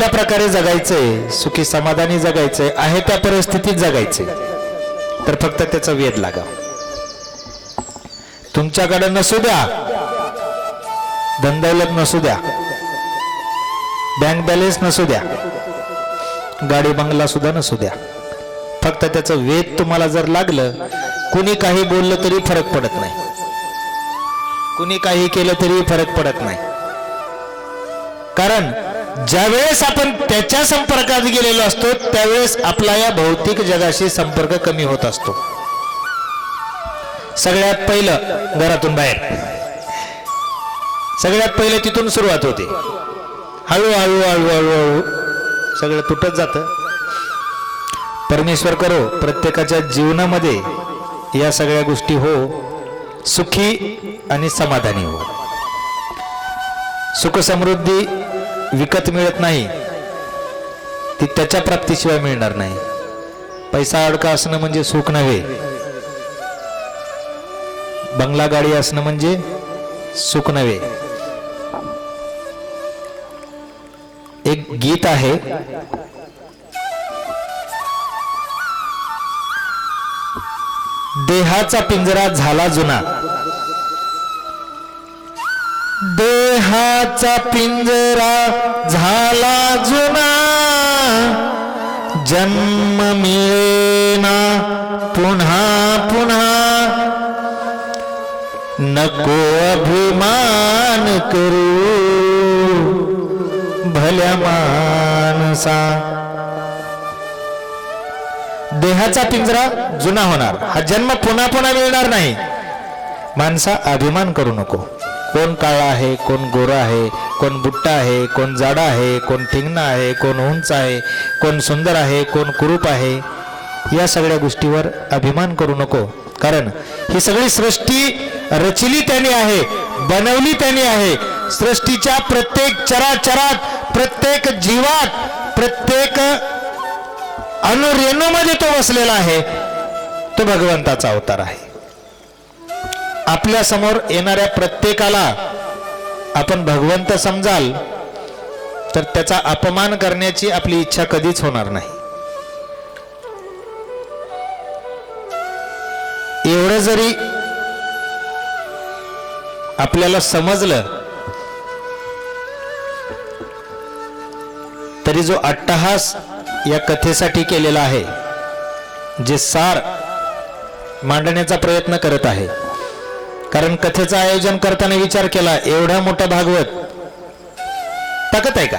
चांगल्या प्रकारे जगायचंय सुखी समाधानी जगायचंय आहे त्या परिस्थितीत जगायचंय. तर फक्त त्याचा वेध लागा. तुमच्याकडे नसू द्या. धनदौलत नसू द्या. बँक बॅलन्स नसू द्या. गाडी बंगला सुद्धा नसू द्या. फक्त त्याचं वेद तुम्हाला जर लागलं कुणी काही बोललं तरी फरक पडत नाही. कुणी काही केलं तरी फरक पडत नाही. कारण ज्यावेळेस आपण त्याच्या संपर्कात गेलेलो असतो त्यावेळेस आपला या भौतिक जगाशी संपर्क कमी होत असतो. सगळ्यात पहिलं घरातून बाहेर. सगळ्यात पहिलं तिथून सुरुवात होते. हळूहळू हळूहळू हळू सगळं तुटत जातं. परमेश्वर करो प्रत्येकाच्या जीवनामध्ये या सगळ्या गोष्टी हो सुखी आणि समाधानी हो. सुख समृद्धी विकत मिळत नाही. ती त्याच्या प्राप्तीशिवाय मिळणार नाही. पैसा अडका असणं म्हणजे सुख नव्हे. बंगला गाडी असणं म्हणजे सुख नव्हे. एक गीत आहे. देहाचा पिंजरा झाला जुना. सिंहाचा पिंजरा झाला जुना. जन्म मिळेना पुन्हा पुन्हा. नको अभिमान करू. भल्या मानसा देहाचा पिंजरा जुना होणार. हा जन्म पुन्हा पुन्हा मिळणार नाही. माणसा अभिमान करू नको. कोण काळा आहे कोण गोरा आहे कोण बुट्टा आहे कोण जाडा आहे कोण ठिंगणा आहे कोण उंच आहे कोण सुंदर आहे कोण कुरूप आहे या सगळ्या गोष्टीवर अभिमान करू नको. कारण ही सगळी सृष्टी रचली त्याने आहे बनवली त्याने आहे. सृष्टीच्या प्रत्येक चराचरात प्रत्येक जीवात प्रत्येक अनुरेणूमध्ये तो बसलेला आहे. तो भगवंताचा अवतार आहे. आपल्यासमोर येणाऱ्या प्रत्येकाला आपण भगवंत समजाल तर त्याचा अपमान करण्याची आपली इच्छा कधीच होणार नाही. एवढं जरी आपल्याला समजलं तरी जो अट्टहास या कथेसाठी केलेला आहे जे सार मांडण्याचा प्रयत्न करत आहे कारण कथेचं आयोजन करताना विचार केला एवढा मोठा भागवत. टाकत आहे का?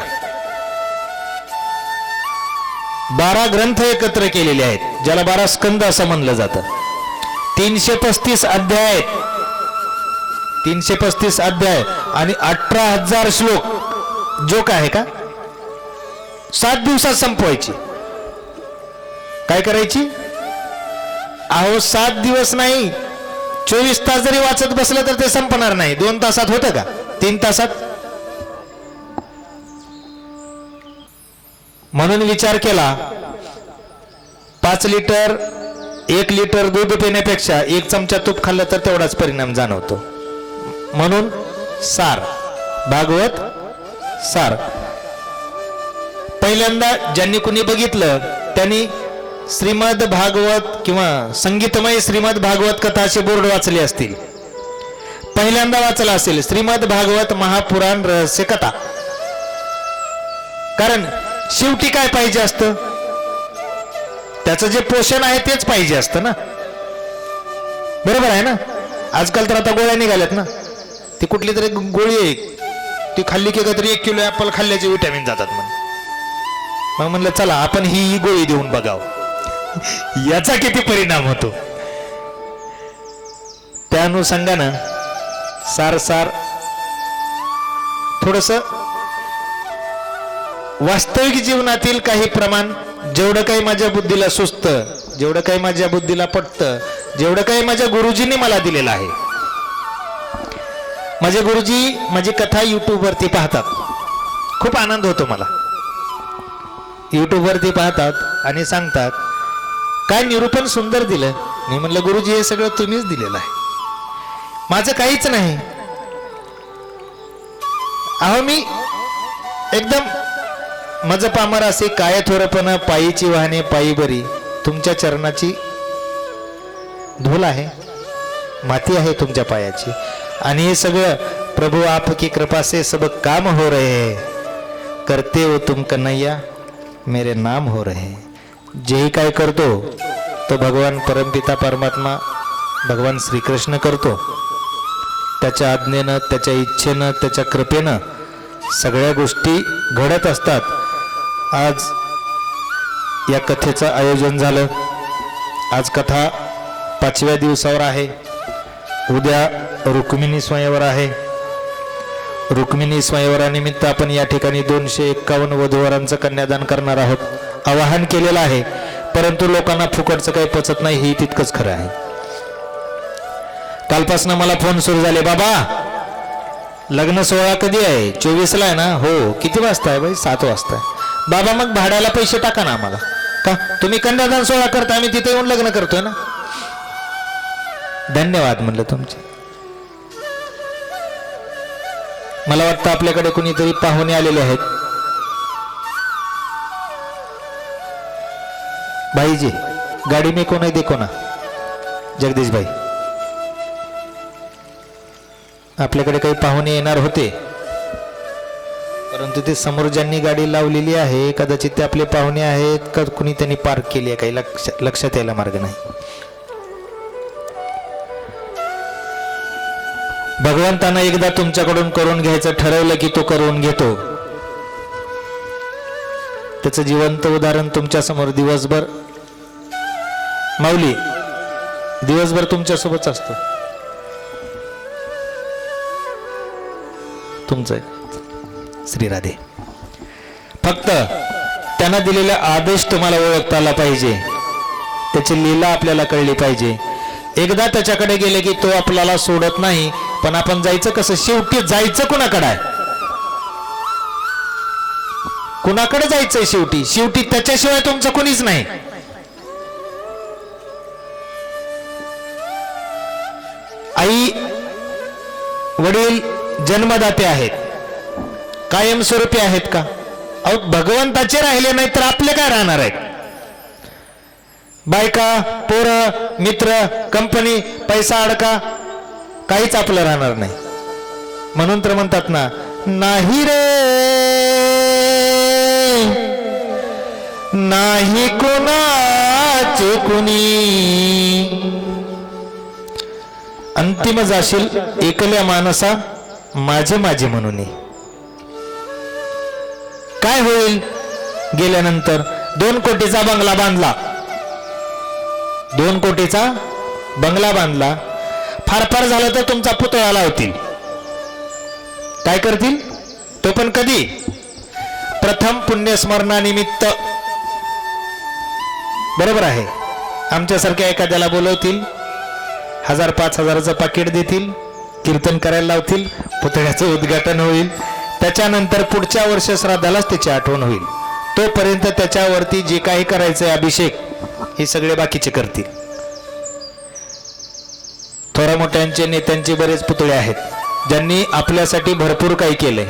बारा ग्रंथ एकत्र केलेले आहेत ज्याला बारा स्कंद असं म्हणलं जातं. तीनशे पस्तीस अध्याय आहेत. तीनशे पस्तीस अध्याय आणि अठरा हजार श्लोक. जोक आहे का? सात दिवसात संपवायची. काय करायची? अहो सात दिवस नाही चोवीस तास जरी वाचत बसलं तर ते संपणार नाही. दोन तासात होतं का? तीन तासात? म्हणून विचार केला पाच लिटर एक लिटर दूध पिण्यापेक्षा एक चमचा तूप खाल्लं तर तेवढाच परिणाम जाणवतो. म्हणून सार भागवत सार. पहिल्यांदा ज्यांनी कुणी बघितलं त्यांनी श्रीमद भागवत किंवा संगीतमय श्रीमद भागवत कथा असे बोर्ड वाचले असतील. पहिल्यांदा वाचला असेल श्रीमद भागवत महापुराण रहस्य कथा. कारण शेवटी काय पाहिजे असतं? त्याचं जे पोषण आहे तेच पाहिजे असतं ना? बरोबर आहे ना? आजकाल तर आता गोळ्या निघाल्यात ना? ती कुठली तरी गोळी आहे. ती खाल्ली की काहीतरी एक किलो ॲपल खाल्ल्याचे विटॅमिन जातात म्हणून मग म्हणलं चला आपण ही ही गोळी देऊन बघावं. याचा किती परिणाम होतो? त्या अनुषंगानं सार सार थोडस वास्तविक जीवनातील काही प्रमाण जेवढं काही माझ्या बुद्धीला सुस्त जेवढं काही माझ्या बुद्धीला पटतं जेवढं काही माझ्या गुरुजींनी मला दिलेलं आहे. माझे गुरुजी माझी कथा युट्यूबवरती पाहतात. खूप आनंद होतो मला. युट्यूबवरती पाहतात आणि सांगतात काय निरूपण सुंदर दिलं? मी म्हणलं गुरुजी हे सगळं तुम्हीच दिलेलं आहे. माझं काहीच नाही. अहो मी एकदम मज पामर असे काय थोरपण पायीची वाहने पायी बरी तुमच्या चरणाची धूल आहे. माती आहे तुमच्या पायाची. आणि हे सगळं प्रभू आपकी कृपा से सब काम हो रहे करते हो तुम कन्हैया मेरे नाम हो रहे हैं. जेही काय करतो तो भगवान परमपिता परमात्मा भगवान श्रीकृष्ण करतो. त्याच्या आज्ञेनं त्याच्या इच्छेनं त्याच्या कृपेनं सगळ्या गोष्टी घडत असतात. आज या कथेचं आयोजन झालं. आज कथा पाचव्या दिवसावर आहे. उद्या रुक्मिणी स्वयंवर आहे. रुक्मिणी स्वयंवरानिमित्त आपण या ठिकाणी दोनशे एक्कावन्न वधूवरांचं कन्यादान करणार आहोत. आवाहन केलेलं आहे. परंतु लोकांना फुकटचं काही पचत नाही हे तितकंच खरं आहे. कालपासून मला फोन सुरू झाले बाबा लग्न सोहळा कधी आहे? चोवीसला आहे ना? हो. किती वाजता आहे बाई? सात वाजता आहे. बाबा मग भाड्याला पैसे टाका ना आम्हाला. का? तुम्ही कन्यादान सोहळा करता आम्ही तिथे येऊन लग्न करतोय ना? धन्यवाद म्हणलं तुमचे. मला वाटतं आपल्याकडे कुणीतरी पाहुणे आलेले आहेत. भाईजी गाडी में कोण आहे देखो ना? जगदीश भाई. आपल्याकडे काही पाहुणे येणार होते. परंतु ते समोर ज्यांनी गाडी लावलेली आहे कदाचित ते आपले पाहुणे आहेत का कुणी त्यांनी पार्क केली आहे काही लक्ष लक्षात यायला मार्ग नाही. भगवंतानं एकदा तुमच्याकडून करून घ्यायचं ठरवलं की तो करून घेतो. त्याचं जिवंत उदाहरण तुमच्यासमोर दिवसभर. माऊली दिवसभर तुमच्यासोबतच असतो. तुमचं आहे. श्री राधे. फक्त त्यांना दिलेला आदेश तुम्हाला ओळखता आला पाहिजे. त्याची लीला आपल्याला कळली पाहिजे. एकदा त्याच्याकडे गेले की तो आपल्याला सोडत नाही पण आपण जायचं कसं? शेवटी जायचं कुणाकडे आहे? कुणाकडे जायचंय शेवटी? शेवटी त्याच्याशिवाय तुमचं कोणीच नाही. आई वडील जन्मदाते आहेत. कायमस्वरूपी आहेत का? अहो भगवंताचे राहिले नाही तर आपले काय राहणार आहेत? बायका पोरं मित्र कंपनी पैसा अडका काहीच आपलं राहणार नाही. म्हणून तर म्हणतात ना नाही रे नाही कोणाचे कुणी. अंतिम जाशील एकल्या मानसा माझे माझे म्हणून. काय होईल? गेल्यानंतर दोन कोटीचा बंगला बांधला. दोन कोटीचा बंगला बांधला. फार फार झालं तर तुमचा पुतळा लावतील. काय करतील? तो पण कधी? प्रथम पुण्यस्मरणानिमित्त बरोबर आहे. आमच्यासारख्या एखाद्याला बोलवतील हजार पाच हजाराचं पाकिट देतील कीर्तन करायला लावतील पुतळ्याचं उद्घाटन होईल त्याच्यानंतर पुढच्या वर्ष श्राद्धालाच त्याची आठवण होईल. तोपर्यंत त्याच्यावरती जे काही करायचंय अभिषेक हे सगळे बाकीचे करतील. थोड्या मोठ्यांचे नेत्यांचे बरेच पुतळे आहेत ज्यांनी आपल्यासाठी भरपूर काही केलंय.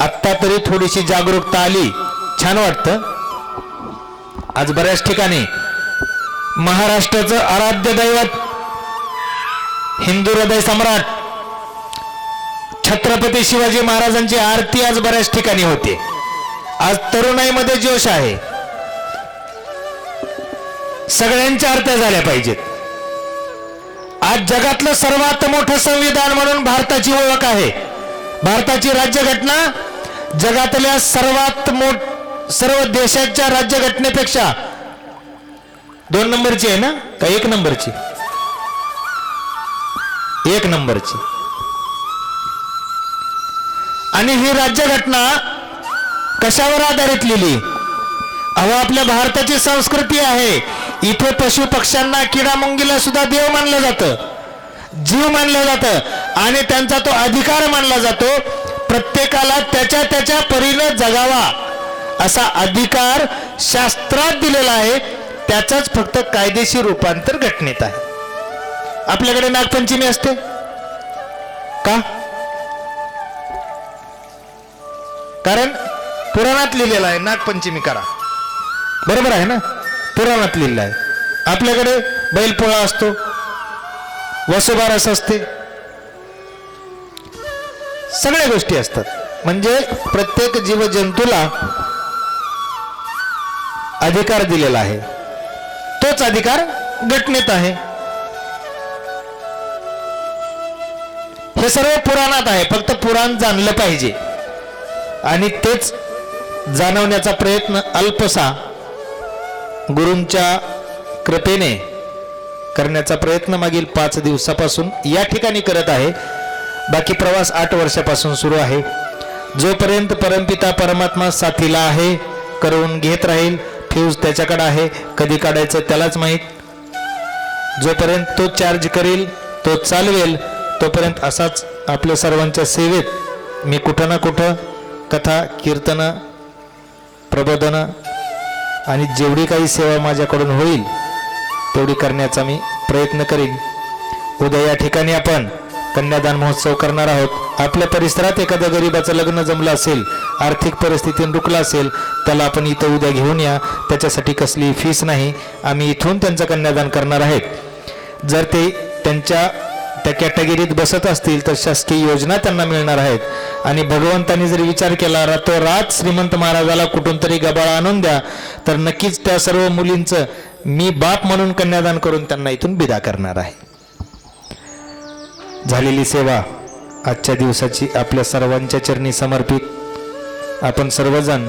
आत्ता तरी थोडीशी जागरूकता आली छान वाटतं. आज बऱ्याच ठिकाणी महाराष्ट्राचं आराध्य दैवत हिंदू हृदय सम्राट छत्रपती शिवाजी महाराजांची आरती आज बऱ्याच ठिकाणी होते. आज तरुणाईमध्ये जोश आहे. सगळ्यांच्या आरत्या झाल्या पाहिजेत. आज जगातलं सर्वात मोठं संविधान म्हणून भारताची ओळख आहे. भारताची राज्यघटना जगातल्या सर्वात मोठ सर्व देशाच्या राज्यघटनेपेक्षा दोन नंबरची आहे ना? का एक नंबरची? एक नंबरची. आणि ही राज्यघटना कशावर आधारित लिहिली? अहो आपल्या भारताची संस्कृती आहे. इथे पशु पक्ष्यांना किडा मुंगीला सुद्धा देव मानलं जातं. जीव मानलं जातं. आणि त्यांचा तो अधिकार मानला जातो. प्रत्येकाला त्याच्या त्याच्या परीनं जगावा. असा अधिकार शास्त्रात दिलेला आहे. त्याचाच फक्त कायदेशीर रूपांतर घटनेत आहे. आपल्याकडे नागपंचमी असते. का? कारण पुराणात लिहिलेलं आहे नागपंचमी करा. बरोबर आहे ना? पुराणात लिहिलं आहे. आपल्याकडे बैलपोळा असतो. वसुबारस असते. सगळ्या गोष्टी असतात. म्हणजे प्रत्येक जीवजंतूला अधिकार दिलेला आहे. तोच अधिकार घटनेत आहे. हे सर्व पुराणात आहे. फक्त पुराण जाणलं पाहिजे. आणि तेच जाणवण्याचा प्रयत्न अल्पसा गुरूंच्या कृपेने करण्याचा प्रयत्न मागील पाच दिवसापासून या ठिकाणी करत आहे. बाकी प्रवास आठ वर्षापासून सुरू आहे. जोपर्यंत परमपिता परमात्मा साथीला आहे करून घेत राहील फ्यूज त्याच्याकडे आहे. कधी काढायचं त्यालाच माहीत. जोपर्यंत तो चार्ज करेल तो चालवेल तोपर्यंत असाच आपल्या सर्वांच्या सेवेत मी कुठं ना कुठं कथा कीर्तनं प्रबोधनं आणि जेवढी काही सेवा माझ्याकडून होईल तेवढी करण्याचा मी प्रयत्न करीन. उद्या या ठिकाणी आपण कन्यादान महोत्सव करणार आहोत. आपल्या परिसरात एखाद्या गरीबाचं लग्न जमलं असेल आर्थिक परिस्थितीने रुकलं असेल त्याला आपण इथं उद्या घेऊन या. त्याच्यासाठी कसली फीस नाही. आम्ही इथून त्यांचं कन्यादान करणार आहेत. जर ते त्यांच्या त्या कॅटेगरीत बसत असतील तर शासकीय योजना त्यांना मिळणार आहेत. आणि भगवंतांनी जर विचार केला रातोरात श्रीमंत महाराजाला कुठून तरी गबाळा आणून द्या तर नक्कीच त्या सर्व मुलींचं मी बाप म्हणून कन्यादान करून त्यांना इथून विदा करणार आहे. झालेली सेवा आजच्या दिवसाची आपल्या सर्वांच्या चरणी समर्पित. आपण सर्वजण